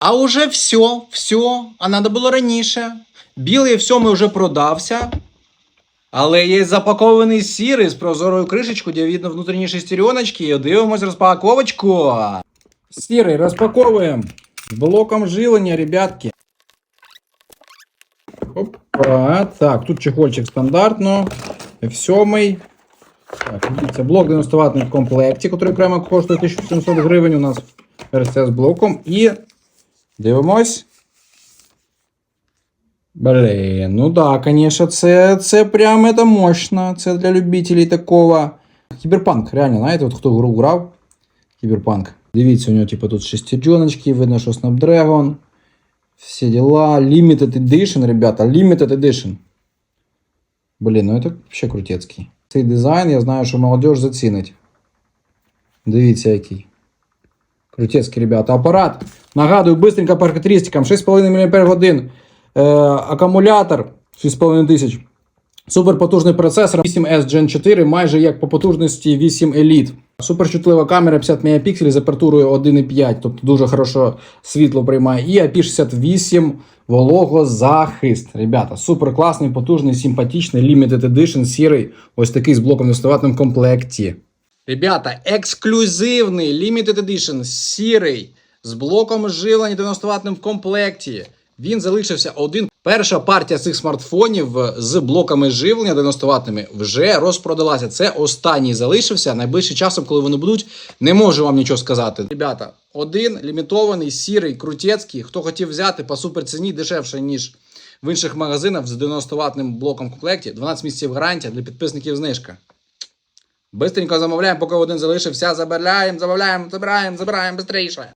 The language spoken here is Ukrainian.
А уже все, все, а надо було раніше. Білий в сьомий вже продався. Але є запакований сірий з прозорою кришечкою, де видно внутрішні шестереночки. Дивимось розпаковочку. Сірий розпаковуємо. З блоком жилення, ребятки. Опа. Так, тут чехольчик стандартно. F7. Так, це блок 90 ватний в комплекті, який окремо коштує 1700 гривень. У нас з блоком. І дивимось. Блін, ну да, конечно, це, це прям это мощно. Це для любителей такого. Кіберпанк, реально, знаєте, от хто гру грав? Кіберпанк. Дивіться, у нього типу тут шестереночки, видно, що Snapdragon. Всі дела. Limited Edition, ребята, Limited Edition. Блін, ну це вообще крутецький. Цей дизайн, я знаю, що молодіж зацінить. Дивіться, який. Крутецький, ребята. Апарат. Нагадую, быстренько по характеристикам. 6,5 мАч. Е, акумулятор 6,5 тисяч. Суперпотужний процесор 8S Gen 4, майже як по потужності 8 Elite. Суперчутлива камера 50 Мп з апертурою 1,5, тобто дуже хорошо світло приймає. І IP68 вологозахист. Ребята, супер класний, потужний, симпатичний, limited edition, сірий, ось такий з блоком доставатним комплекті. Ребята, ексклюзивний limited edition, сірий, з блоком живлення 90 ватним в комплекті. Він залишився один. Перша партія цих смартфонів з блоками живлення 90 ватними вже розпродалася. Це останній залишився. Найближчим часом, коли вони будуть, не можу вам нічого сказати. Ребята, один лімітований, сірий, крутецький. Хто хотів взяти по суперціні дешевше, ніж в інших магазинах з 90 ватним блоком в комплекті. 12 місяців гарантія для підписників знижка. Бистренько замовляємо, поки один залишився. Забираємо, замовляємо, забираємо, забираємо швидше.